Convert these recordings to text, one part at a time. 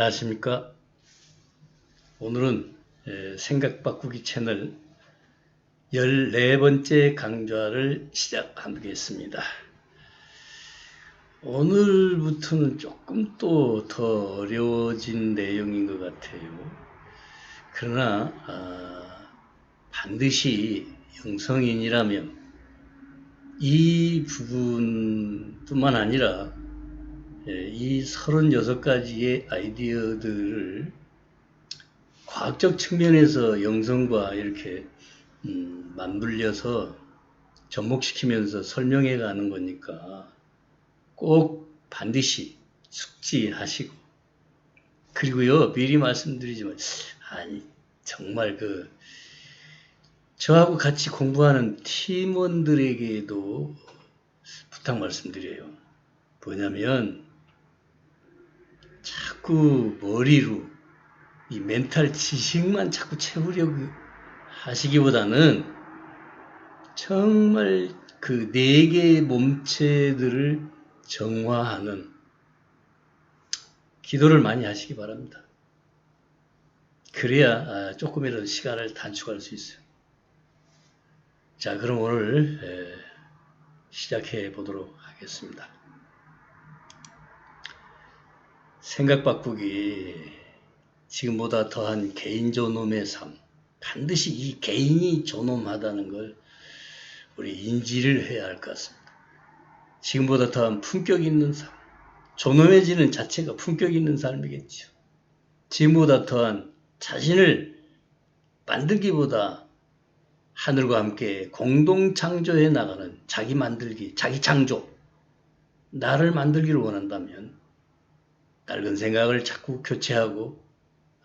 안녕하십니까. 오늘은 에, 생각 바꾸기 채널 14번째 강좌를 시작하겠습니다. 오늘부터는 조금 또 더 어려워진 내용인 것 같아요. 그러나 아, 반드시 영성인이라면 이 부분뿐만 아니라 예, 이 36가지의 아이디어들을 과학적 측면에서 영성과 이렇게 음, 맞물려서 접목시키면서 설명해 가는 거니까 꼭 반드시 숙지하시고 그리고요 미리 말씀드리지만 아니 정말 그 저하고 같이 공부하는 팀원들에게도 부탁 말씀드려요. 뭐냐면 자꾸 머리로 이 멘탈 지식만 자꾸 채우려고 하시기보다는 정말 그 네 개의 몸체들을 정화하는 기도를 많이 하시기 바랍니다. 그래야 아, 조금이라도 시간을 단축할 수 있어요. 자, 그럼 오늘 에, 시작해 보도록 하겠습니다. 생각 바꾸기 지금보다 더한 개인 존엄의 삶 반드시 이 개인이 존엄하다는 걸 우리 인지를 해야 할 것 같습니다. 지금보다 더한 품격 있는 삶 존엄해지는 자체가 품격 있는 삶이겠죠. 지금보다 더한 자신을 만들기보다 하늘과 함께 공동 창조해 나가는 자기 만들기, 자기 창조, 나를 만들기를 원한다면 낡은 생각을 자꾸 교체하고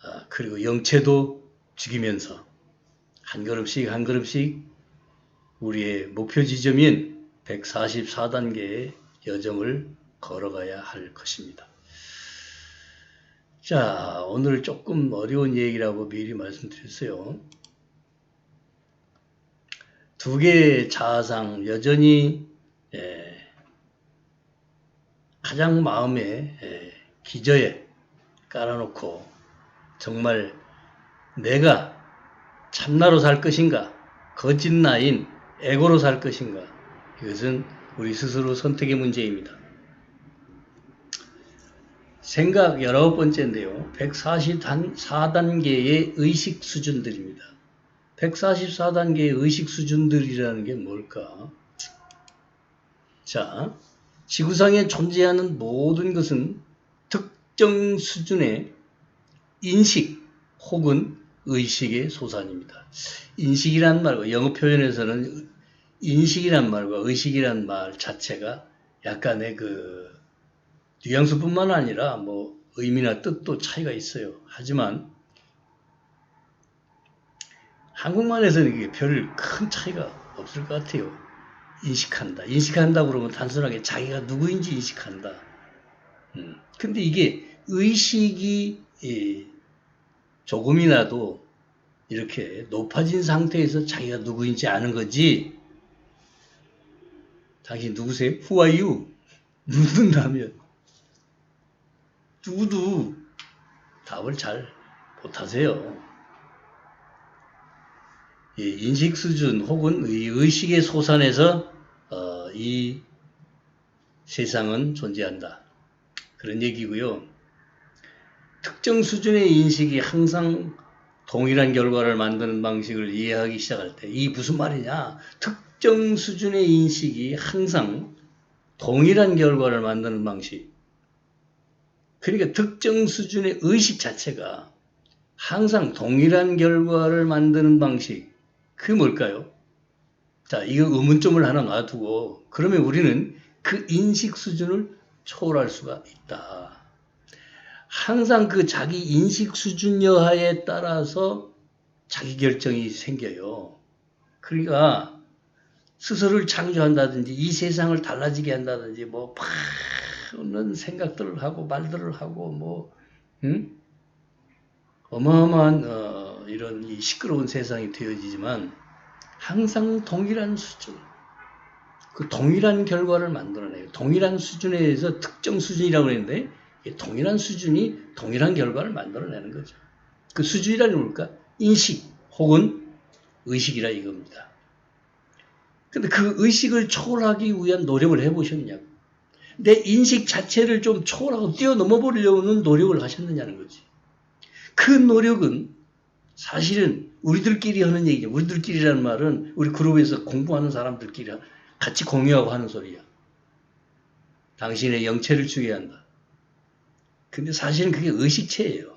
아, 그리고 영체도 죽이면서 한 걸음씩 한 걸음씩 우리의 목표 지점인 144단계의 여정을 걸어가야 할 것입니다. 자, 오늘 조금 어려운 얘기라고 미리 말씀드렸어요. 두 개의 자아상 여전히 예, 가장 마음에 예, 기저에 깔아놓고 정말 내가 참나로 살 것인가 거짓 나인 에고로 살 것인가 이것은 우리 스스로 선택의 문제입니다. 생각 19번째인데요. 144단계의 의식 수준들입니다. 144단계의 의식 수준들이라는 게 뭘까? 자, 지구상에 존재하는 모든 것은 특정 수준의 인식 혹은 의식의 소산입니다. 인식이란 말과 영어 표현에서는 인식이란 말과 의식이란 말 자체가 약간의 그 뉘앙스뿐만 아니라 뭐 의미나 뜻도 차이가 있어요. 하지만 한국말에서는 이게 별 큰 차이가 없을 것 같아요. 인식한다. 인식한다 그러면 단순하게 자기가 누구인지 인식한다. 음. 근데 이게 의식이 예, 조금이라도 이렇게 높아진 상태에서 자기가 누구인지 아는 거지. 당신 누구세요? Who are you? 묻는다면 누구도 답을 잘 못하세요. 예, 인식 수준 혹은 의식의 소산에서 어, 이 세상은 존재한다. 그런 얘기고요. 특정 수준의 인식이 항상 동일한 결과를 만드는 방식을 이해하기 시작할 때, 이 무슨 말이냐? 특정 수준의 인식이 항상 동일한 결과를 만드는 방식. 그러니까 특정 수준의 의식 자체가 항상 동일한 결과를 만드는 방식. 그 뭘까요? 자, 이거 의문점을 하나 놔두고, 그러면 우리는 그 인식 수준을 초월할 수가 있다. 항상 그 자기 인식 수준 여하에 따라서 자기 결정이 생겨요. 그러니까 스스로를 창조한다든지 이 세상을 달라지게 한다든지 뭐 많은 생각들을 하고 말들을 하고 뭐 응? 어마어마한 어, 이런 이 시끄러운 세상이 되어지지만 항상 동일한 수준 그 동일한 결과를 만들어내요. 동일한 수준에 서 특정 수준이라고 이 동일한 수준이 동일한 결과를 만들어내는 거죠. 그 수준이라는 게 뭘까? 인식 혹은 의식이라 이겁니다. 근데 그 의식을 초월하기 위한 노력을 해보셨냐고. 내 인식 자체를 좀 초월하고 뛰어넘어 보려는 노력을 하셨느냐는 거지. 그 노력은 사실은 우리들끼리 하는 얘기죠. 우리들끼리라는 말은 우리 그룹에서 공부하는 사람들끼리 같이 공유하고 하는 소리야. 당신의 영체를 주게 한다. 근데 사실은 그게 의식체예요.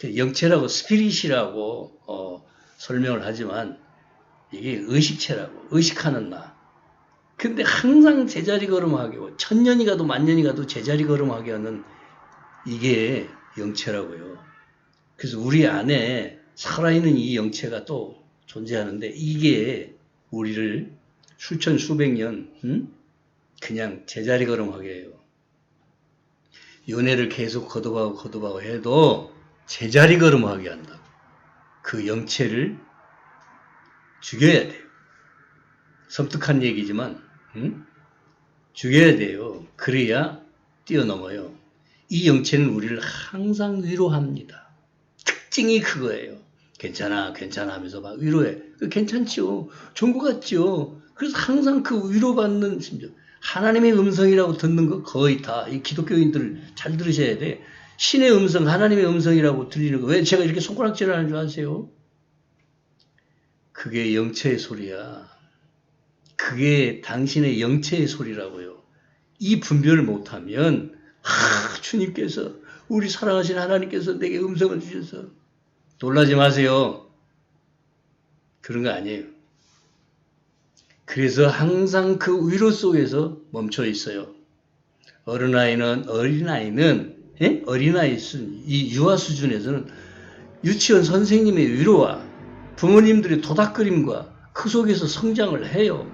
그 영체라고 스피릿이라고 어, 설명을 하지만 이게 의식체라고 의식하는 나. 근데 항상 제자리 걸음하게 천년이 가도 만년이 가도 제자리 걸음하게 하는 이게 영체라고요. 그래서 우리 안에 살아있는 이 영체가 또 존재하는데 이게 우리를 수천 수백 년 음? 그냥 제자리 걸음하게 해요. 연애를 계속 거듭하고 거듭하고 해도 제자리 걸음하게 한다. 그 영체를 죽여야 돼요. 섬뜩한 얘기지만 음? 죽여야 돼요. 그래야 뛰어넘어요. 이 영체는 우리를 항상 위로합니다. 특징이 그거예요. 괜찮아, 괜찮아 하면서 막 위로해. 그 괜찮지요. 좋은 것 같지요. 그래서 항상 그 위로받는 심정. 하나님의 음성이라고 듣는 거 거의 다 이 기독교인들 잘 들으셔야 돼. 신의 음성, 하나님의 음성이라고 들리는 거. 왜 제가 이렇게 손가락질 하는 줄 아세요? 그게 영체의 소리야. 그게 당신의 영체의 소리라고요. 이 분별을 못하면, 아, 주님께서, 우리 사랑하신 하나님께서 내게 음성을 주셔서, 놀라지 마세요. 그런 거 아니에요. 그래서 항상 그 위로 속에서 멈춰 있어요. 어린아이는, 어린아이는, 예? 어린아이 수준, 이 유아 수준에서는 유치원 선생님의 위로와 부모님들의 도닥거림과 그 속에서 성장을 해요.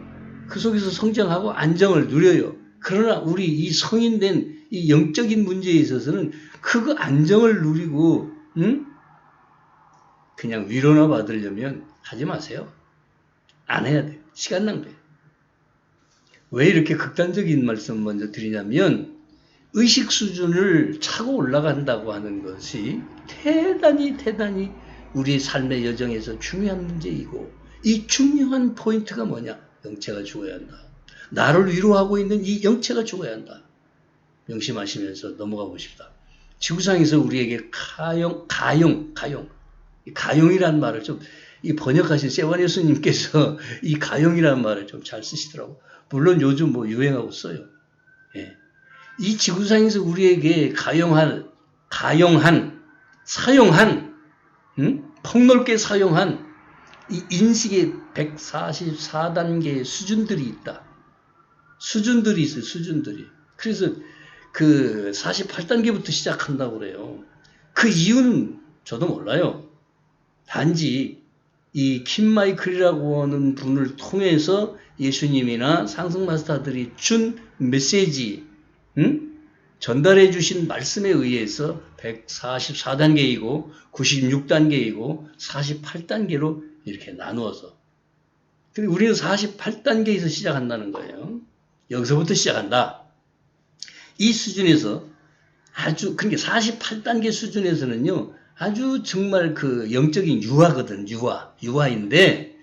그 속에서 성장하고 안정을 누려요. 그러나 우리 이 성인된 이 영적인 문제에 있어서는 그 안정을 누리고, 응? 그냥 위로나 받으려면 하지 마세요. 안 해야 돼요. 시간 낭비. 왜 이렇게 극단적인 말씀 먼저 드리냐면, 의식 수준을 차고 올라간다고 하는 것이 대단히 대단히 우리 삶의 여정에서 중요한 문제이고 이 중요한 포인트가 뭐냐? 영체가 죽어야 한다. 나를 위로하고 있는 이 영체가 죽어야 한다. 명심하시면서 넘어가 보십시다. 지구상에서 우리에게 가용, 가용, 가용, 가용이라는 말을 좀 이 번역하신 세완 예수님께서 이 가용이라는 말을 좀 잘 쓰시더라고. 물론 요즘 뭐 유행하고 써요. 예. 이 지구상에서 우리에게 가용한, 가용한, 사용한, 음? 폭넓게 사용한 이 인식의 144단계의 수준들이 있다. 수준들이 있어요, 수준들이. 그래서 그 48단계부터 시작한다고 그래요. 그 이유는 저도 몰라요. 단지 이 킴마이클이라고 하는 분을 통해서 예수님이나 상승 마스터들이 준 메시지, 응? 전달해 주신 말씀에 의해서 144단계이고 96단계이고 48단계로 이렇게 나누어서 근데 우리는 48단계에서 시작한다는 거예요. 여기서부터 시작한다. 이 수준에서 아주 그러니까 48단계 수준에서는요. 아주 정말 그 영적인 유화거든. 유화. 유화인데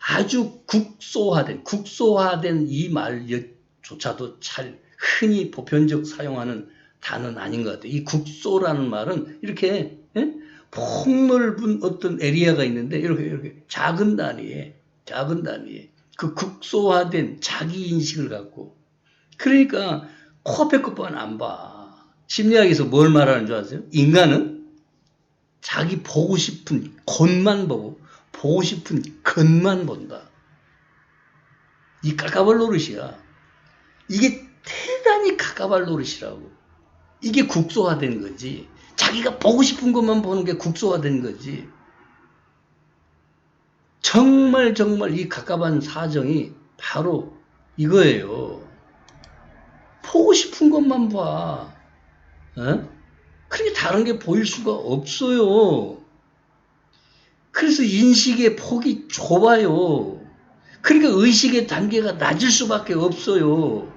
아주 국소화된 국소화된 이 말조차도 잘 흔히 보편적 사용하는 단어는 아닌 것 같아요. 이 국소라는 말은 이렇게 예? 폭넓은 어떤 에리아가 있는데 이렇게 이렇게 작은 단위에 작은 단위에 그 국소화된 자기 인식을 갖고 그러니까 코앞에 것만 안 봐. 심리학에서 뭘 말하는 줄 아세요? 인간은 자기 보고 싶은 것만 보고 보고 싶은 것만 본다. 이 까까발 노릇이야. 이게 대단히 까까발 노릇이라고. 이게 국소화된 거지. 자기가 보고 싶은 것만 보는 게 국소화된 거지. 정말 정말 이 갑갑한 사정이 바로 이거예요. 보고 싶은 것만 봐. 어? 그렇게 다른 게 보일 수가 없어요. 그래서 인식의 폭이 좁아요. 그러니까 의식의 단계가 낮을 수밖에 없어요.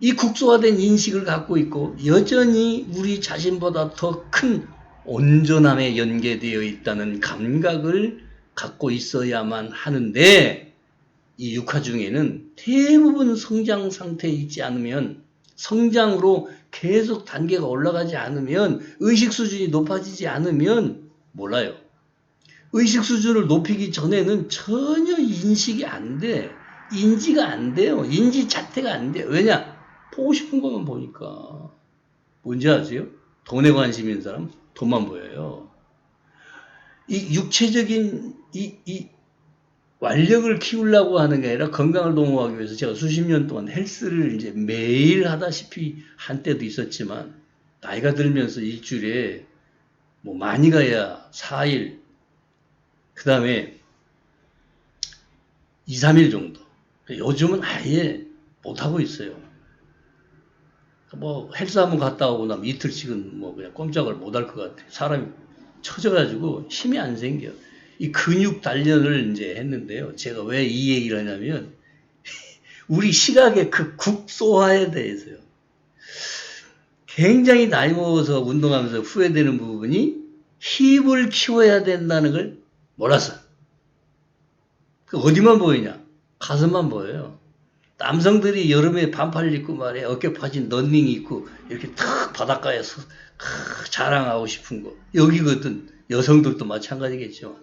이 국소화된 인식을 갖고 있고 여전히 우리 자신보다 더 큰 온전함에 연계되어 있다는 감각을 갖고 있어야만 하는데 이 육화 중에는 대부분 성장 상태에 있지 않으면 성장으로 계속 단계가 올라가지 않으면 의식 수준이 높아지지 않으면 몰라요. 의식 수준을 높이기 전에는 전혀 인식이 안 돼. 인지가 안 돼요. 인지 자체가 안 돼요. 왜냐? 보고 싶은 것만 보니까. 뭔지 아세요? 돈에 관심 있는 사람 돈만 보여요. 이 육체적인 이, 이 완력을 키우려고 하는 게 아니라 건강을 도모하기 위해서 제가 수십 년 동안 헬스를 이제 매일 하다시피 한 때도 있었지만 나이가 들면서 일주일에 뭐 많이 가야 4일 그 다음에 2, 3일 정도 요즘은 아예 못하고 있어요. 뭐 헬스 한번 갔다 오고 나면 이틀씩은 뭐 그냥 꼼짝을 못 할 것 같아. 사람이 처져가지고 힘이 안 생겨. 이 근육 단련을 이제 했는데요. 제가 왜 이 얘기를 하냐면 우리 시각의 그 국소화에 대해서요. 굉장히 나이 먹어서 운동하면서 후회되는 부분이 힙을 키워야 된다는 걸 몰랐어. 그 어디만 보이냐? 가슴만 보여요. 남성들이 여름에 반팔 입고 말이야 어깨 파진 런닝 입고 이렇게 탁 바닷가에서 크, 자랑하고 싶은 거 여기거든 여성들도 마찬가지겠죠.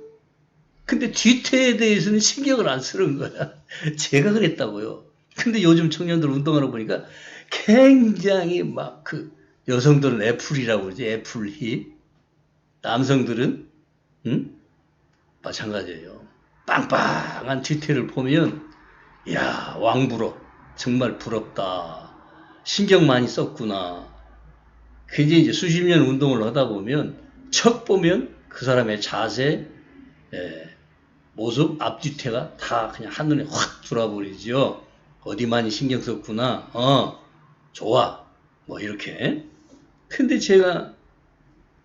근데 뒤태에 대해서는 신경을 안 쓰는 거야. 제가 그랬다고요. 근데 요즘 청년들 운동하러 보니까 굉장히 막 그 여성들은 애플이라고 그러지 애플 힙 남성들은 응? 마찬가지예요. 빵빵한 뒤태를 보면 야 왕부러 정말 부럽다. 신경 많이 썼구나. 괜히 이제 수십 년 운동을 하다 보면 척 보면 그 사람의 자세, 예, 모습, 앞뒤태가 다 그냥 한눈에 확 들어와버리죠. 어디 많이 신경 썼구나. 어, 좋아. 뭐 이렇게. 근데 제가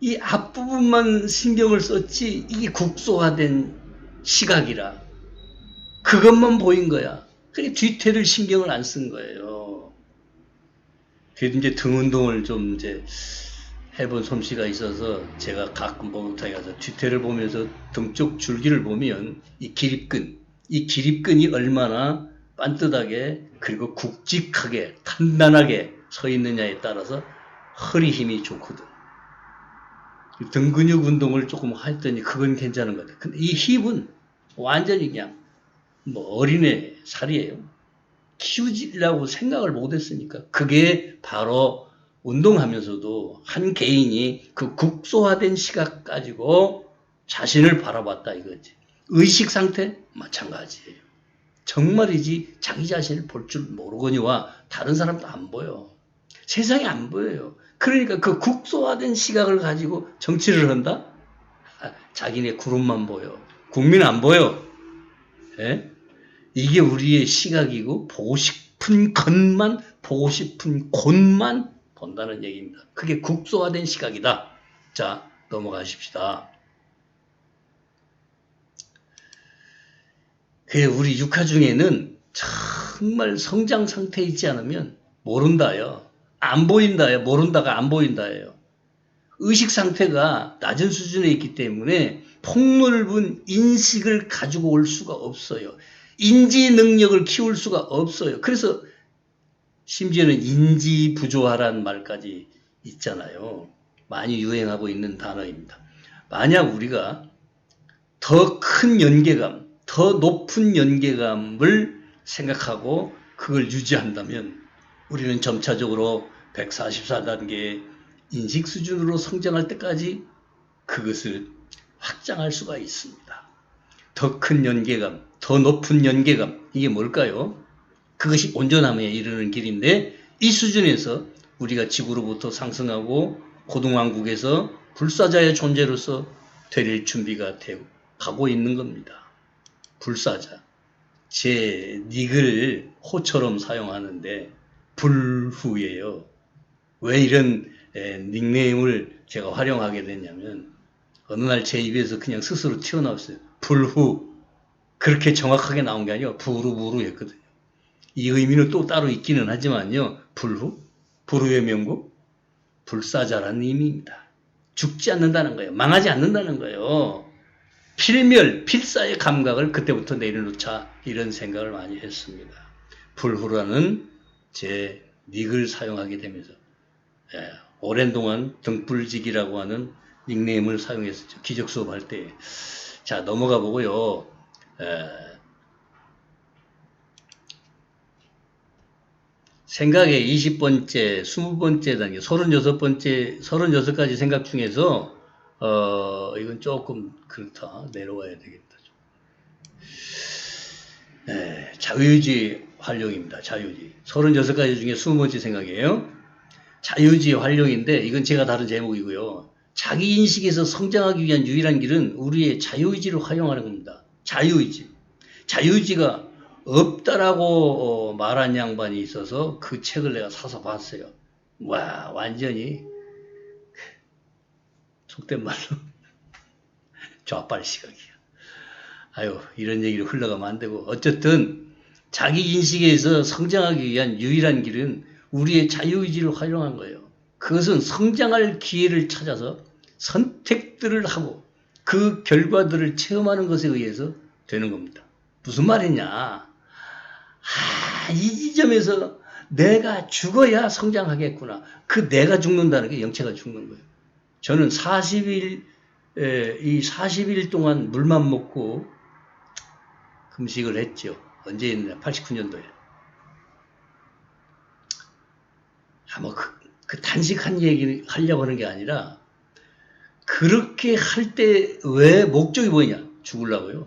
이 앞부분만 신경을 썼지 이게 국소화된 시각이라 그것만 보인 거야. 그게 뒤태를 신경을 안 쓴 거예요. 그래도 이제 등 운동을 좀 이제 해본 솜씨가 있어서 제가 가끔 목욕탕에 가서 뒤태를 보면서 등쪽 줄기를 보면 이 기립근, 이 기립근이 얼마나 반듯하게 그리고 굵직하게 단단하게 서 있느냐에 따라서 허리 힘이 좋거든. 등 근육 운동을 조금 했더니 그건 괜찮은 것 같아. 근데 이 힙은 완전히 그냥 뭐 어린애 살이에요. 키우지라고 생각을 못 했으니까. 그게 바로 운동하면서도 한 개인이 그 국소화된 시각 가지고 자신을 바라봤다 이거지. 의식 상태 마찬가지예요. 정말이지 자기 자신을 볼 줄 모르거니와 다른 사람도 안 보여. 세상에 안 보여요. 그러니까 그 국소화된 시각을 가지고 정치를 한다? 아, 자기네 그룹만 보여. 국민 안 보여. 예? 이게 우리의 시각이고 보고 싶은 것만 보고 싶은 곳만 본다는 얘기입니다. 그게 국소화된 시각이다. 자 넘어가십시다. 그 우리 육화 중에는 정말 성장 상태에 있지 않으면 모른다요. 안 보인다요. 모른다가 안 보인다예요. 의식 상태가 낮은 수준에 있기 때문에 폭넓은 인식을 가지고 올 수가 없어요. 인지 능력을 키울 수가 없어요. 그래서 심지어는 인지 부조화란 말까지 있잖아요. 많이 유행하고 있는 단어입니다. 만약 우리가 더 큰 연계감, 더 높은 연계감을 생각하고 그걸 유지한다면 우리는 점차적으로 144단계의 인식 수준으로 성장할 때까지 그것을 확장할 수가 있습니다. 더 큰 연계감, 더 높은 연계감, 이게 뭘까요? 그것이 온전함에 이르는 길인데 이 수준에서 우리가 지구로부터 상승하고 고등왕국에서 불사자의 존재로서 되릴 준비가 되고 가고 있는 겁니다. 불사자. 제 닉을 호처럼 사용하는데 불후예요. 왜 이런 에, 닉네임을 제가 활용하게 됐냐면 어느 날 제 입에서 그냥 스스로 튀어나왔어요. 불후. 그렇게 정확하게 나온 게 아니라 부르부르 했거든요. 이 의미는 또 따로 있기는 하지만요. 불후, 불후의 명곡, 불사자라는 의미입니다. 죽지 않는다는 거예요. 망하지 않는다는 거예요. 필멸, 필사의 감각을 그때부터 내려놓자 이런 생각을 많이 했습니다. 불후라는 제 닉을 사용하게 되면서 예, 오랜 동안 등불직이라고 하는 닉네임을 사용했었죠. 기적 수업할 때. 자 넘어가 보고요. 에, 생각의 20번째, 20번째 단계, 36번째, 36가지 생각 중에서 어, 이건 조금 그렇다. 내려와야 되겠다. 좀. 에, 자유주의 활용입니다. 자유주의. 36가지 중에 20번째 생각이에요. 자유주의 활용인데 이건 제가 다른 제목이고요. 자기 인식에서 성장하기 위한 유일한 길은 우리의 자유의지를 활용하는 겁니다. 자유의지. 자유의지가 없다라고 어, 말한 양반이 있어서 그 책을 내가 사서 봤어요. 와, 완전히 속된 말로 좌빨 시각이야. 아유, 이런 얘기를 흘러가면 안 되고 어쨌든 자기 인식에서 성장하기 위한 유일한 길은 우리의 자유의지를 활용한 거예요. 그것은 성장할 기회를 찾아서 선택들을 하고 그 결과들을 체험하는 것에 의해서 되는 겁니다. 무슨 말이냐? 아, 이 지점에서 내가 죽어야 성장하겠구나. 그 내가 죽는다는 게 영체가 죽는 거예요. 저는 40일, 에, 이 40일 동안 물만 먹고 금식을 했죠. 언제 했냐? 89년도에. 아, 뭐, 그, 그 단식한 얘기 하려고 하는 게 아니라, 그렇게 할 때 왜 목적이 뭐냐? 죽으려고요.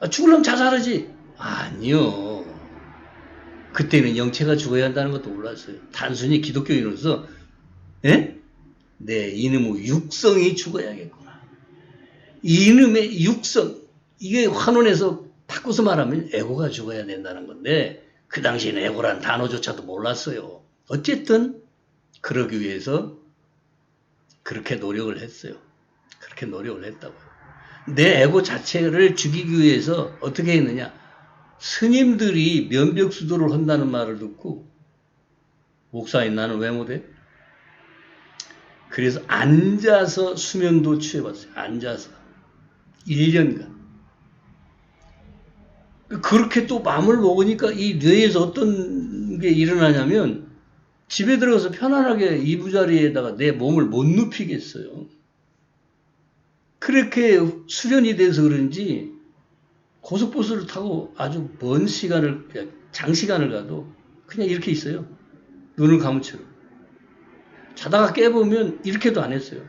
아, 죽으려면 자살하지. 아니요. 그때는 영체가 죽어야 한다는 것도 몰랐어요. 단순히 기독교인으로서, 예? 내 이놈의 육성이 죽어야겠구나. 이놈의 육성. 이게 환원에서 바꿔서 말하면 에고가 죽어야 된다는 건데, 그 당시에는 에고란 단어조차도 몰랐어요. 어쨌든, 그러기 위해서 그렇게 노력을 했어요. 그렇게 노력을 했다고요. 내 에고 자체를 죽이기 위해서 어떻게 했느냐? 스님들이 면벽수도를 한다는 말을 듣고 목사인 나는 왜 못해? 그래서 앉아서 수면도 취해봤어요. 앉아서 1년간. 그렇게 또 마음을 먹으니까 이 뇌에서 어떤 게 일어나냐면 집에 들어가서 편안하게 이부자리에다가 내 몸을 못 눕히겠어요. 그렇게 수련이 돼서 그런지 고속버스를 타고 아주 먼 시간을, 장시간을 가도 그냥 이렇게 있어요. 눈을 감은 채로. 자다가 깨보면 이렇게도 안 했어요.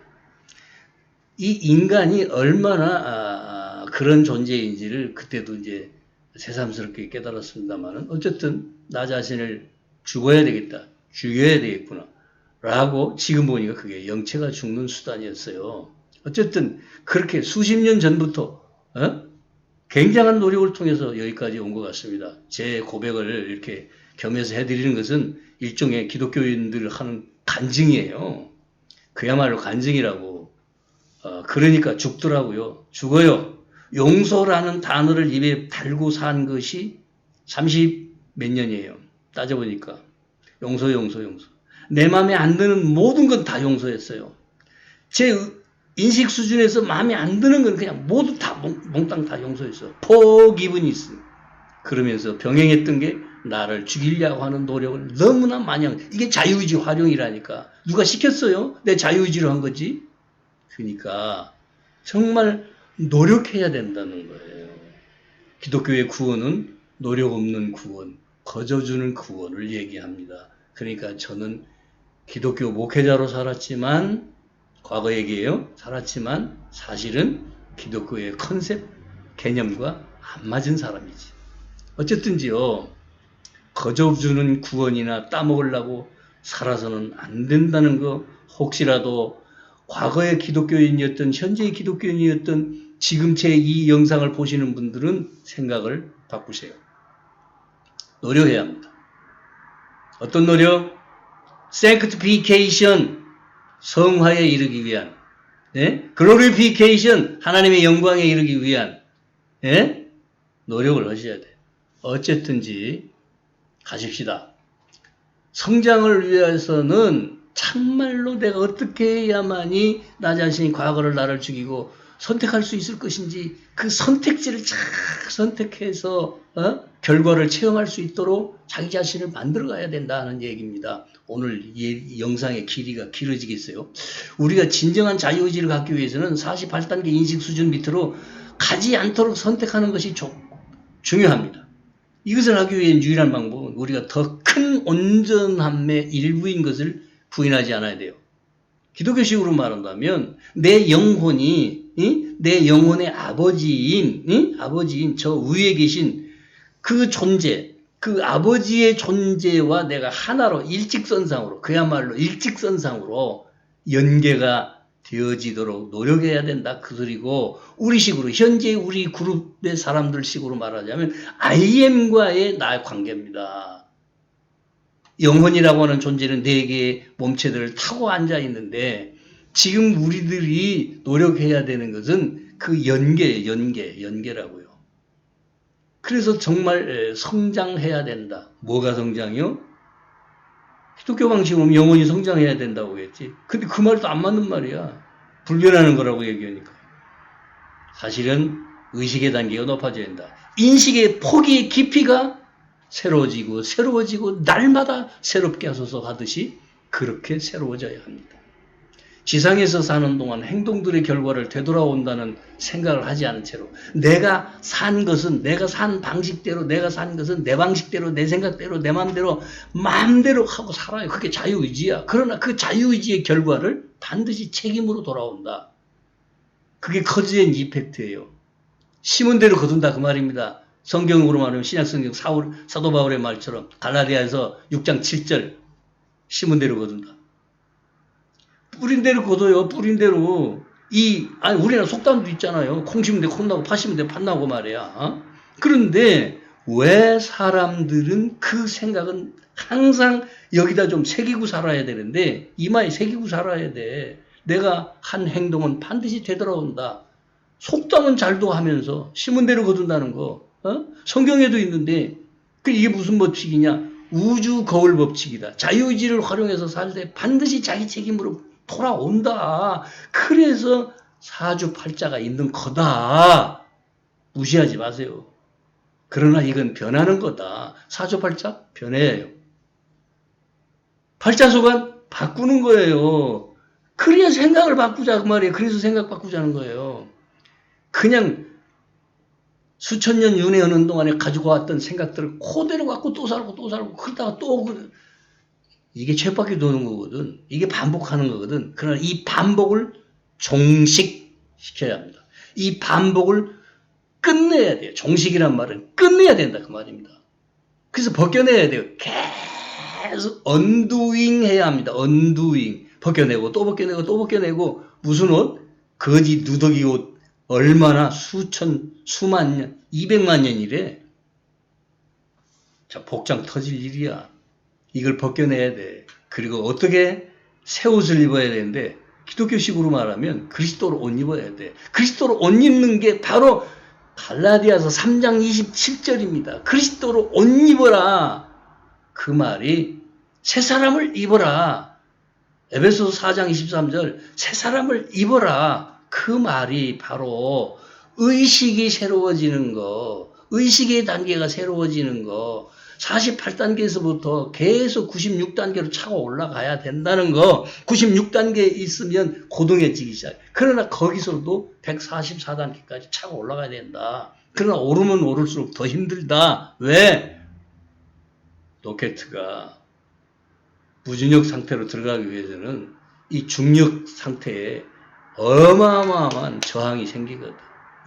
이 인간이 얼마나 아, 그런 존재인지를 그때도 이제 새삼스럽게 깨달았습니다만은 어쨌든 나 자신을 죽어야 되겠다. 죽여야 되겠구나. 라고 지금 보니까 그게 영체가 죽는 수단이었어요. 어쨌든 그렇게 수십 년 전부터 어? 굉장한 노력을 통해서 여기까지 온 것 같습니다. 제 고백을 이렇게 겸해서 해드리는 것은 일종의 기독교인들 하는 간증이에요. 그야말로 간증이라고. 어, 그러니까 죽더라고요. 죽어요. 용서라는 단어를 입에 달고 산 것이 30 몇 년이에요. 따져보니까. 용서, 용서, 용서. 내 마음에 안 드는 모든 건 다 용서했어요. 제 인식 수준에서 마음에 안 드는 건 그냥 모두 다 몽 땅 다 용서했어. 포기분이 있어. 그러면서 병행했던 게 나를 죽이려고 하는 노력을 너무나 많이 한 이게 자유의지 활용이라니까. 누가 시켰어요? 내 자유의지로 한 거지. 그러니까 정말 노력해야 된다는 거예요. 기독교의 구원은 노력 없는 구원, 거저주는 구원을 얘기합니다. 그러니까 저는 기독교 목회자로 살았지만 과거 얘기예요. 살았지만 사실은 기독교의 컨셉 개념과 안 맞은 사람이지. 어쨌든지요. 거저주는 구원이나 따먹으려고 살아서는 안 된다는 거 혹시라도 과거의 기독교인이었던 현재의 기독교인이었던 지금 제 이 영상을 보시는 분들은 생각을 바꾸세요. 노력해야 합니다. 어떤 노력? sanctification 성화에 이르기 위한 예? glorification 하나님의 영광에 이르기 위한 예? 노력을 하셔야 돼. 어쨌든지 가십시다. 성장을 위해서는 참말로 내가 어떻게 해야만이 나 자신이 과거를 나를 죽이고 선택할 수 있을 것인지 그 선택지를 잘 선택해서 어? 결과를 체험할 수 있도록 자기 자신을 만들어 가야 된다는 얘기입니다. 오늘 이 영상의 길이가 길어지겠어요. 우리가 진정한 자유의지를 갖기 위해서는 48단계 인식 수준 밑으로 가지 않도록 선택하는 것이 조- 중요합니다. 이것을 하기 위한 유일한 방법은 우리가 더 큰 온전함의 일부인 것을 부인하지 않아야 돼요. 기독교식으로 말한다면 내 영혼이 이? 내 영혼의 아버지인 이? 아버지인 저 위에 계신 그 존재 그 아버지의 존재와 내가 하나로 일직선상으로 그야말로 일직선상으로 연계가 되어지도록 노력해야 된다 그 소리고 우리 식으로 현재 우리 그룹의 사람들 식으로 말하자면 IM과의 나의 관계입니다. 영혼이라고 하는 존재는 네 개의 몸체들을 타고 앉아 있는데 지금 우리들이 노력해야 되는 것은 그 연계, 연계, 연계라고요. 그래서 정말 에, 성장해야 된다. 뭐가 성장이요? 기독교 방식으로 영혼이 성장해야 된다고 했지. 근데 그 말도 안 맞는 말이야. 불변하는 거라고 얘기하니까. 사실은 의식의 단계가 높아져야 된다. 인식의 폭이 깊이가 새로워지고 새로워지고 날마다 새롭게 하소서 하듯이 그렇게 새로워져야 합니다. 지상에서 사는 동안 행동들의 결과를 되돌아온다는 생각을 하지 않은 채로 내가 산 것은 내가 산 방식대로 내가 산 것은 내 방식대로 내 생각대로 내 마음대로 마음대로 하고 살아요. 그게 자유의지야. 그러나 그 자유의지의 결과를 반드시 책임으로 돌아온다. 그게 커즈앤 이펙트예요. 심은 대로 거둔다 그 말입니다. 성경으로 말하면 신약성경 사울, 사도 바울의 말처럼 갈라디아에서 6장 7절 심은 대로 거둔다. 뿌린 대로 거둬요. 뿌린 대로. 이 아니 우리나라 속담도 있잖아요. 콩 심은 데콩 나고 파 심은 데팥 나고 말이야. 어? 그런데 왜 사람들은 그 생각은 항상 여기다 좀 새기고 살아야 되는데 이마에 새기고 살아야 돼. 내가 한 행동은 반드시 되돌아온다. 속담은 잘도 하면서 심은 대로 거둔다는 거. 어? 성경에도 있는데 그 이게 무슨 법칙이냐? 우주 거울 법칙이다. 자유의지를 활용해서 살 때 반드시 자기 책임으로 돌아온다. 그래서 사주팔자가 있는 거다. 무시하지 마세요. 그러나 이건 변하는 거다. 사주팔자 변해요. 팔자소관 바꾸는 거예요. 그래야 생각을 바꾸자 그 말이에요. 그래서 생각 바꾸자는 거예요. 그냥 수천 년 윤회하는 동안에 가지고 왔던 생각들을 그대로 갖고 또 살고 또 살고 그러다가 또 그- 이게 쳇바퀴 도는 거거든. 이게 반복하는 거거든. 그러나 이 반복을 종식시켜야 합니다. 이 반복을 끝내야 돼요. 종식이란 말은 끝내야 된다 그 말입니다. 그래서 벗겨내야 돼요. 계속 언두잉 해야 합니다. 언두잉. 벗겨내고 또 벗겨내고 또 벗겨내고 무슨 옷? 거지 누더기 옷 얼마나 수천 수만 년 200만 년이래. 자 복장 터질 일이야. 이걸 벗겨내야 돼. 그리고 어떻게 새 옷을 입어야 되는데 기독교식으로 말하면 그리스도로 옷 입어야 돼. 그리스도로 옷 입는 게 바로 갈라디아서 3장 27절입니다. 그리스도로 옷 입어라. 그 말이 새 사람을 입어라. 에베소서 4장 23절 새 사람을 입어라. 그 말이 바로 의식이 새로워지는 거, 의식의 단계가 새로워지는 거, 48단계에서부터 계속 96단계로 차고 올라가야 된다는 거, 96단계에 있으면 고동해지기 시작. 그러나 거기서도 144단계까지 차고 올라가야 된다. 그러나 오르면 오를수록 더 힘들다. 왜? 로켓가 무중력 상태로 들어가기 위해서는 이 중력 상태에 어마어마한 저항이 생기거든.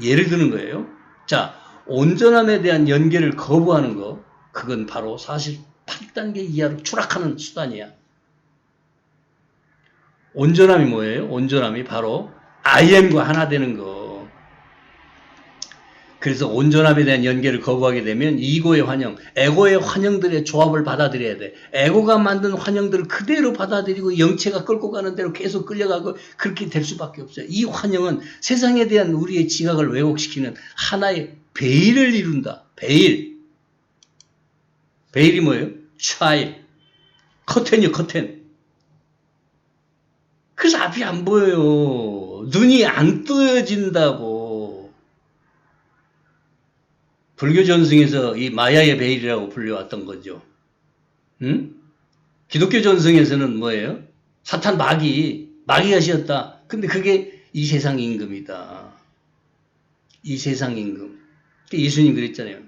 예를 드는 거예요. 자, 온전함에 대한 연계를 거부하는 거, 그건 바로 48단계 이하로 추락하는 수단이야. 온전함이 뭐예요? 온전함이 바로 IM과 하나 되는 거. 그래서 온전함에 대한 연계를 거부하게 되면 이고의 환영, 에고의 환영들의 조합을 받아들여야 돼. 에고가 만든 환영들을 그대로 받아들이고 영체가 끌고 가는 대로 계속 끌려가고 그렇게 될 수밖에 없어요. 이 환영은 세상에 대한 우리의 지각을 왜곡시키는 하나의 베일을 이룬다. 베일. 베일이 뭐예요? 차일. 커튼이요, 커튼. 그래서 앞이 안 보여요. 눈이 안 뜨여진다고. 불교 전승에서 이 마야의 베일이라고 불려왔던 거죠. 응? 기독교 전승에서는 뭐예요? 사탄 마귀, 마귀가 씌었다. 근데 그게 이 세상 임금이다. 이 세상 임금. 예수님 그랬잖아요.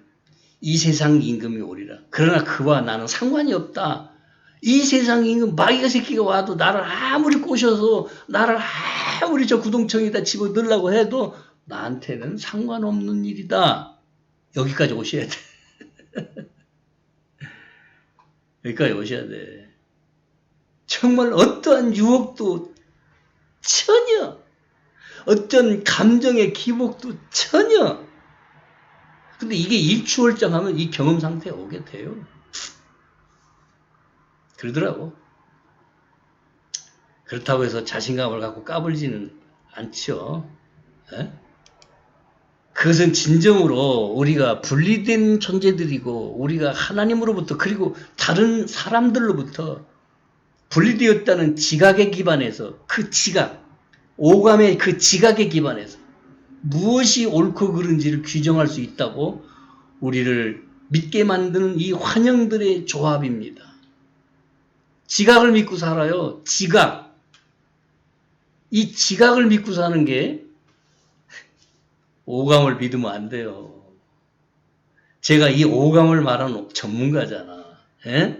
이 세상 임금이 오리라. 그러나 그와 나는 상관이 없다. 이 세상 임금 마귀가 새끼가 와도 나를 아무리 꼬셔서 나를 아무리 저 구동청에다 집어넣으려고 해도 나한테는 상관없는 일이다. 여기까지 오셔야 돼. 여기까지 오셔야 돼. 정말 어떠한 유혹도 전혀, 어떤 감정의 기복도 전혀. 근데 이게 일추월장하면 이 경험 상태에 오게 돼요. 그러더라고. 그렇다고 해서 자신감을 갖고 까불지는 않죠. 에? 그것은 진정으로 우리가 분리된 존재들이고 우리가 하나님으로부터 그리고 다른 사람들로부터 분리되었다는 지각에 기반해서 그 지각, 오감의 그 지각에 기반해서 무엇이 옳고 그른지를 규정할 수 있다고 우리를 믿게 만드는 이 환영들의 조합입니다. 지각을 믿고 살아요. 지각. 이 지각을 믿고 사는 게 오감을 믿으면 안 돼요. 제가 이 오감을 말하는 전문가잖아. 에?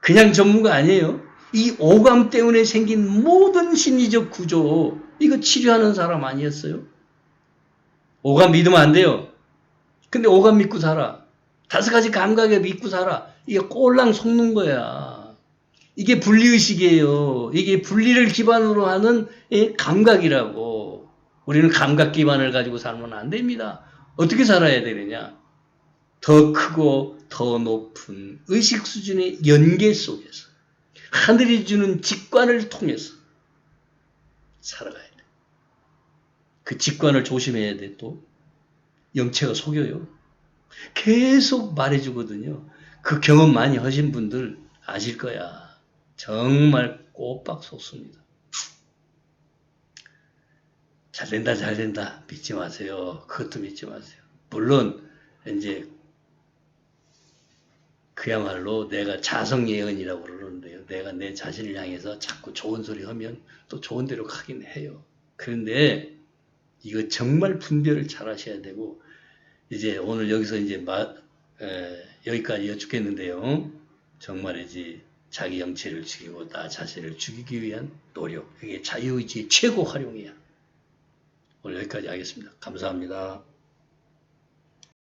그냥 전문가 아니에요. 이 오감 때문에 생긴 모든 심리적 구조, 이거 치료하는 사람 아니었어요? 오감 믿으면 안 돼요. 근데 오감 믿고 살아. 다섯 가지 감각에 믿고 살아. 이게 꼴랑 속는 거야. 이게 분리의식이에요. 이게 분리를 기반으로 하는 이 감각이라고. 우리는 감각 기반을 가지고 살면 안 됩니다. 어떻게 살아야 되느냐? 더 크고 더 높은 의식 수준의 연계 속에서 하늘이 주는 직관을 통해서 살아가야 돼. 그 직관을 조심해야 돼, 또. 영체가 속여요. 계속 말해주거든요. 그 경험 많이 하신 분들 아실 거야. 정말 꼬박 속습니다. 잘 된다, 잘 된다. 믿지 마세요. 그것도 믿지 마세요. 물론, 이제, 그야말로 내가 자성 예언이라고 그러는데요. 내가 내 자신을 향해서 자꾸 좋은 소리 하면 또 좋은 대로 가긴 해요. 그런데 이거 정말 분별을 잘 하셔야 되고, 이제 오늘 여기서 이제 마, 에, 여기까지 여쭙겠는데요. 정말이지 자기 영체를 죽이고 나 자신을 죽이기 위한 노력. 그게 자유의지의 최고 활용이야. 오늘 여기까지 하겠습니다. 감사합니다.